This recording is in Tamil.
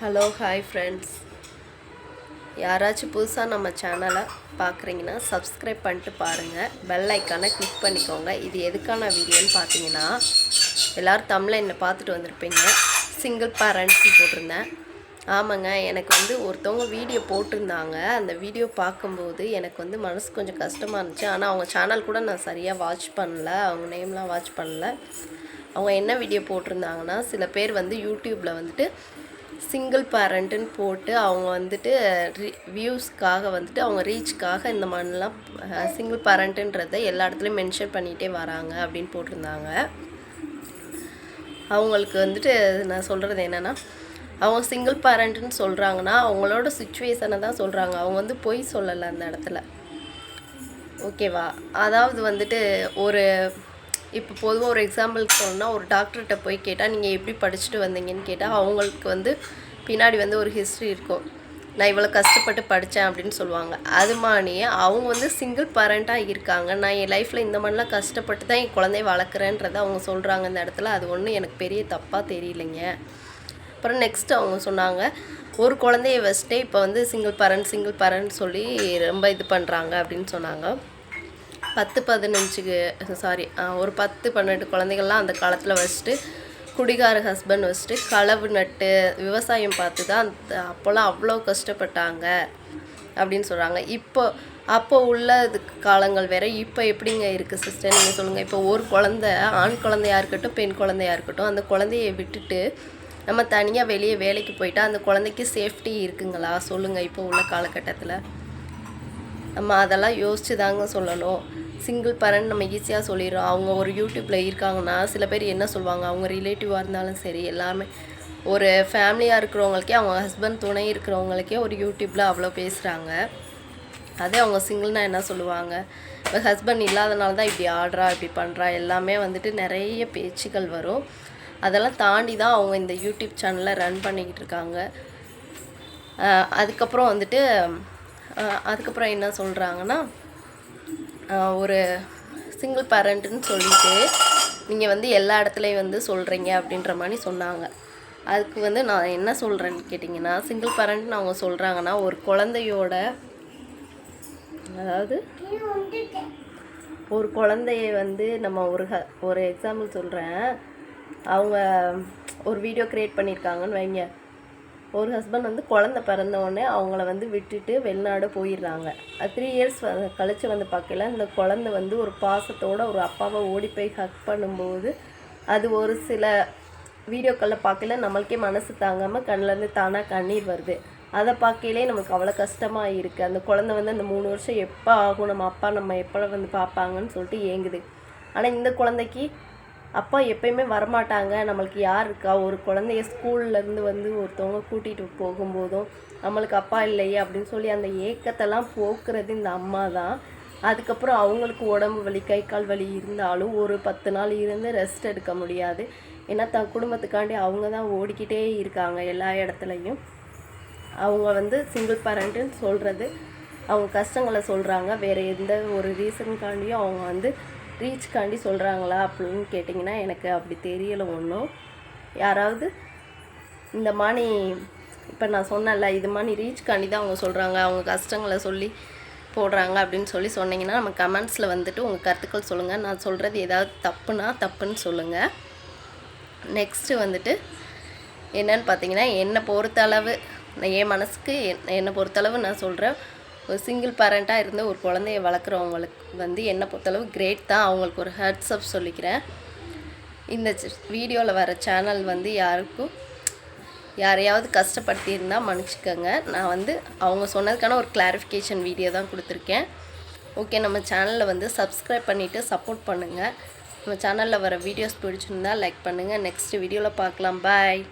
ஹலோ ஹாய் ஃப்ரெண்ட்ஸ் யாராச்சும் புதுசாக நம்ம சேனலை பார்க்குறீங்கன்னா சப்ஸ்கிரைப் பண்ணிட்டு பாருங்கள் பெல் ஐக்கானை கிளிக் பண்ணிக்கோங்க. இது எதுக்கான வீடியோன்னு பார்த்தீங்கன்னா எல்லோரும் என்னை பார்த்துட்டு வந்திருப்பீங்க. சிங்கிள் பேரண்ட்ஸ்னு போட்டிருந்தேன். ஆமாங்க எனக்கு வந்து ஒருத்தவங்க வீடியோ போட்டிருந்தாங்க. அந்த வீடியோ பார்க்கும்போது எனக்கு வந்து மனசு கொஞ்சம் கஷ்டமாக இருந்துச்சு. ஆனால் அவங்க சேனல் கூட நான் சரியாக வாட்ச் பண்ணல. அவங்க நேம்லாம் வாட்ச் பண்ணல. அவங்க என்ன வீடியோ போட்டிருந்தாங்கன்னா சில பேர் வந்து யூடியூப்பில் வந்துட்டு சிங்கிள் பேரண்ட்டுன்னு போட்டு அவங்க வந்துட்டு வியூஸ்க்காக வந்துட்டு அவங்க ரீச்க்காக இந்த மாதிரிலாம் சிங்கிள் பேரண்ட்டுன்றதை எல்லா இடத்துலையும் மென்ஷன் பண்ணிகிட்டே வராங்க அப்படின்னு போட்டிருந்தாங்க. அவங்களுக்கு வந்துட்டு நான் சொல்கிறது என்னென்னா அவங்க சிங்கிள் பேரண்ட்டுன்னு சொல்கிறாங்கன்னா அவங்களோட சுச்சுவேஷனை தான் சொல்கிறாங்க அவங்க வந்து பொய் சொல்லலை அந்த இடத்துல. ஓகேவா? அதாவது வந்துட்டு ஒரு இப்போ பொதுவாக ஒரு எக்ஸாம்பிளுக்கு சொன்னால் ஒரு டாக்டர்கிட்ட போய் கேட்டால் நீங்கள் எப்படி படிச்சுட்டு வந்தீங்கன்னு கேட்டால் அவங்களுக்கு வந்து பின்னாடி வந்து ஒரு ஹிஸ்ட்ரி இருக்கும். நான் இவ்வளோ கஷ்டப்பட்டு படித்தேன் அப்படின்னு சொல்லுவாங்க. அது மாதிரியே அவங்க வந்து சிங்கிள் பேரண்ட்டாக இருக்காங்க. நான் என் லைஃப்பில் இந்த மாதிரிலாம் கஷ்டப்பட்டு தான் என் குழந்தைய வளர்க்குறேன்றதை அவங்க சொல்கிறாங்க இந்த இடத்துல. அது ஒன்றும் எனக்கு பெரிய தப்பாக தெரியலைங்க. அப்புறம் நெக்ஸ்ட் அவங்க சொன்னாங்க ஒரு குழந்தைய வச்சுட்டே இப்போ வந்து சிங்கிள் பேரண்ட் சிங்கிள் பேரண்ட் சொல்லி ரொம்ப இது பண்ணுறாங்க அப்படின்னு சொன்னாங்க. பத்து பதினஞ்சுக்கு சாரி ஒரு பத்து பன்னெண்டு குழந்தைகள்லாம் அந்த காலத்தில் வச்சுட்டு குடிகார ஹஸ்பண்ட் வச்சுட்டு களவு நட்டு விவசாயம் பார்த்து தான் அந்த அப்போல்லாம் அவ்வளோ கஷ்டப்பட்டாங்க அப்படின்னு சொல்கிறாங்க இப்போ அப்போ உள்ள இது காலங்கள் வேறு இப்போ எப்படிங்க இருக்குது சிஸ்டர் நீங்கள் சொல்லுங்கள் இப்போ ஒரு குழந்த ஆண் குழந்தையா இருக்கட்டும் பெண் குழந்தையா இருக்கட்டும் அந்த குழந்தைய விட்டுட்டு நம்ம தனியாக வெளியே வேலைக்கு போயிட்டா அந்த குழந்தைக்கு சேஃப்டி இருக்குங்களா? சொல்லுங்கள் இப்போ உள்ள காலகட்டத்தில். நம்ம அதெல்லாம் யோசிச்சு தாங்க சொல்லணும். சிங்கிள் பேரண்ட் நம்ம ஈஸியாக சொல்லிடுறோம். அவங்க ஒரு யூடியூப்பில் இருக்காங்கன்னா சில பேர் என்ன சொல்லுவாங்க? அவங்க ரிலேட்டிவாக இருந்தாலும் சரி எல்லாமே. ஒரு ஃபேமிலியாக இருக்கிறவங்களுக்கே அவங்க ஹஸ்பண்ட் துணை இருக்கிறவங்களுக்கே ஒரு யூடியூப்பில் அவ்வளோ பேசுகிறாங்க அதே அவங்க சிங்கிள்னால் என்ன சொல்லுவாங்க? இப்போ ஹஸ்பண்ட் இல்லாதனால தான் இப்படி ஆடுறா இப்படி பண்ணுறா எல்லாமே வந்துட்டு நிறைய பேச்சுக்கள் வரும். அதெல்லாம் தாண்டி தான் அவங்க இந்த யூடியூப் சேனலை ரன் பண்ணிக்கிட்டு இருக்காங்க. அதுக்கப்புறம் வந்துட்டு அதுக்கப்புறம் என்ன சொல்கிறாங்கன்னா ஒரு சிங்கிள் பேரண்ட்டுன்னு சொல்லிட்டு நீங்கள் வந்து எல்லா இடத்துலையும் வந்து சொல்கிறீங்க அப்படின்ற மாதிரி சொன்னாங்க. அதுக்கு வந்து நான் என்ன சொல்கிறேன்னு கேட்டிங்கன்னா சிங்கிள் பேரண்ட்னு அவங்க சொல்கிறாங்கன்னா ஒரு குழந்தையோட அதாவது ஒரு குழந்தைய வந்து நம்ம ஒரு ஹ ஒரு எக்ஸாம்பிள் சொல்கிறேன் அவங்க ஒரு வீடியோ க்ரியேட் பண்ணியிருக்காங்கன்னு வைங்க. ஒரு ஹஸ்பண்ட் வந்து குழந்த பிறந்த உடனே அவங்கள வந்து விட்டுட்டு வெளிநாடு போயிடுறாங்க. த்ரீ இயர்ஸ் கழித்து வந்து பார்க்கல. இந்த குழந்த வந்து ஒரு பாசத்தோட ஒரு அப்பாவை ஓடி போய் ஹக் பண்ணும்போது அது ஒரு சில வீடியோக்களில் பார்க்கல. நம்மளுக்கே மனசு தாங்காமல் கண்ணிலேருந்து தானாக கண்ணீர் வருது. அதை பார்க்கையிலே நமக்கு அவ்வளோ கஷ்டமாக இருக்குது அந்த குழந்தை வந்து அந்த மூணு வருஷம் எப்போ ஆகும்? நம்ம அப்பா நம்ம எப்போ வந்து பார்ப்பாங்கன்னு சொல்லிட்டு ஏங்குது. ஆனால் இந்த குழந்தைக்கு அப்பா எப்பயுமே வரமாட்டாங்க. நம்மளுக்கு யார் இருக்கா? ஒரு குழந்தைய ஸ்கூல்லேருந்து வந்து ஒருத்தவங்க கூட்டிகிட்டு போகும்போதும் நம்மளுக்கு அப்பா இல்லையே அப்படின்னு சொல்லி அந்த ஏக்கத்தெல்லாம் போக்குறது இந்த அம்மா தான். அதுக்கப்புறம் அவங்களுக்கு உடம்பு வலி கை கால் வலி இருந்தாலும் ஒரு பத்து நாள் இருந்து ரெஸ்ட் எடுக்க முடியாது. ஏன்னா தன் குடும்பத்துக்காண்டி அவங்க தான் ஓடிக்கிட்டே இருக்காங்க எல்லா இடத்துலையும். அவங்க வந்து சிங்கிள் பேரண்ட்டுன்னு சொல்கிறது அவங்க கஷ்டங்களை சொல்கிறாங்க வேறு எந்த ஒரு ரீசனுக்காண்டியும் அவங்க வந்து ரீச்காண்டி சொல்கிறாங்களா அப்படின்னு கேட்டிங்கன்னா எனக்கு அப்படி தெரியலை ஒன்றும். யாராவது? இந்த மாதிரி இப்போ நான் சொன்னேன்ல இது மாதிரி ரீச்காண்டி தான் அவங்க சொல்கிறாங்க அவங்க கஷ்டங்களை சொல்லி போடுறாங்க அப்படின்னு சொல்லி சொன்னீங்கன்னா நம்ம கமெண்ட்ஸில் வந்துட்டு உங்கள் கருத்துக்கள் சொல்லுங்கள் நான் சொல்கிறது ஏதாவது தப்புனா தப்புன்னு சொல்லுங்கள் நெக்ஸ்ட்டு வந்துட்டு என்னன்னு பார்த்தீங்கன்னா என்னை பொறுத்தளவு என் மனசுக்கு என்னை பொறுத்தளவு நான் சொல்கிறேன் ஒரு சிங்கிள் பேரண்ட்டாக இருந்து ஒரு குழந்தைய வளர்க்குறவங்களுக்கு வந்து என்னை பொறுத்தளவு கிரேட் தான். அவங்களுக்கு ஒரு ஹெட்ஸ்அப் சொல்லிக்கிறேன். இந்த வீடியோவில் வர சேனல் வந்து யாருக்கும் யாரையாவது கஷ்டப்படுத்தியிருந்தால் மன்னிச்சிக்கோங்க. நான் வந்து அவங்க சொன்னதுக்கான ஒரு கிளாரிஃபிகேஷன் வீடியோ தான் கொடுத்துருக்கேன். ஓகே நம்ம சேனலில் வந்து சப்ஸ்கிரைப் பண்ணிவிட்டு சப்போர்ட் பண்ணுங்கள் நம்ம சேனலில் வர வீடியோஸ் பிடிச்சிருந்தால் லைக் பண்ணுங்கள் நெக்ஸ்ட் வீடியோவில் பார்க்கலாம். பாய்